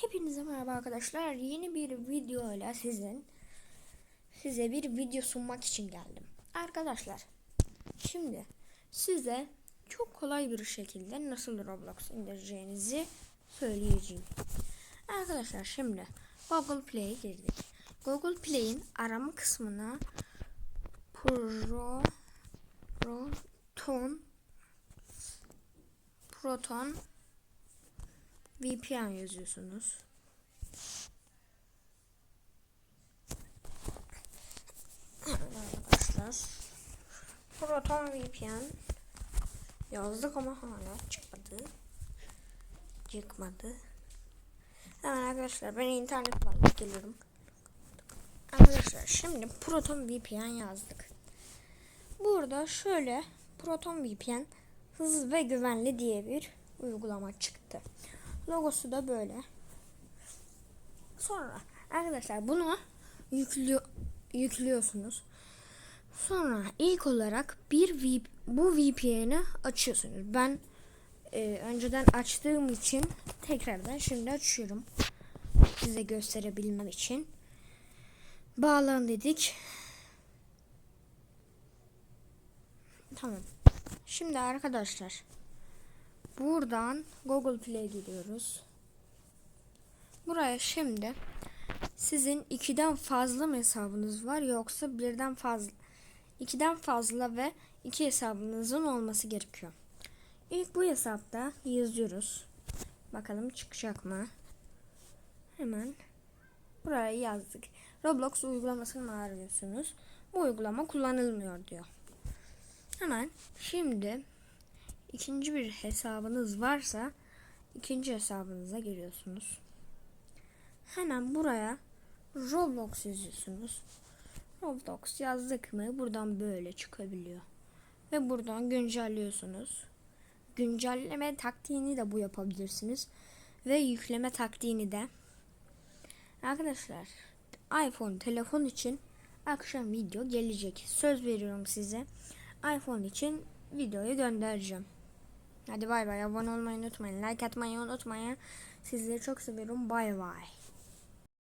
Hepinize merhaba arkadaşlar. Yeni bir video ile sizin size bir video sunmak için geldim. Arkadaşlar, şimdi size çok kolay bir şekilde nasıl Roblox indireceğinizi söyleyeceğim. Arkadaşlar şimdi Google Play'e girdik. Google Play'in arama kısmına Pro Proton Proton VPN yazıyorsunuz. Arkadaşlar. Proton VPN yazdık ama hala çıkmadı. Çıkmadı. Hemen arkadaşlar ben internet bağlayıp geliyorum. Arkadaşlar şimdi Proton VPN yazdık. Burada şöyle Proton VPN hızlı ve güvenli diye bir uygulama çıktı. Logosu da böyle. Sonra arkadaşlar bunu yüklü, yüklüyorsunuz. Sonra ilk olarak bir VP, bu VPN'i açıyorsunuz. Ben e, önceden açtığım için tekrardan şimdi açıyorum. Size gösterebilmem için. Bağlan dedik. Tamam. Şimdi arkadaşlar buradan Google Play'e gidiyoruz. Buraya şimdi sizin ikiden fazla mı hesabınız var yoksa birden fazla ikiden fazla ve iki hesabınızın olması gerekiyor. İlk bu hesapta yazıyoruz. Bakalım çıkacak mı? Hemen buraya yazdık. Roblox uygulamasını arıyorsunuz. Bu uygulama kullanılmıyor diyor. Hemen şimdi ikinci bir hesabınız varsa ikinci hesabınıza giriyorsunuz. Hemen buraya Roblox yazıyorsunuz. Roblox yazdık mı buradan böyle çıkabiliyor. Ve buradan güncelliyorsunuz. Güncelleme taktiğini de bu yapabilirsiniz. Ve yükleme taktiğini de. Arkadaşlar iPhone telefon için akşam video gelecek. Söz veriyorum size. iPhone için videoyu göndereceğim. Hadi bay bay abone olmayı unutmayın. Like atmayı unutmayın. Sizleri çok seviyorum. Bay bay.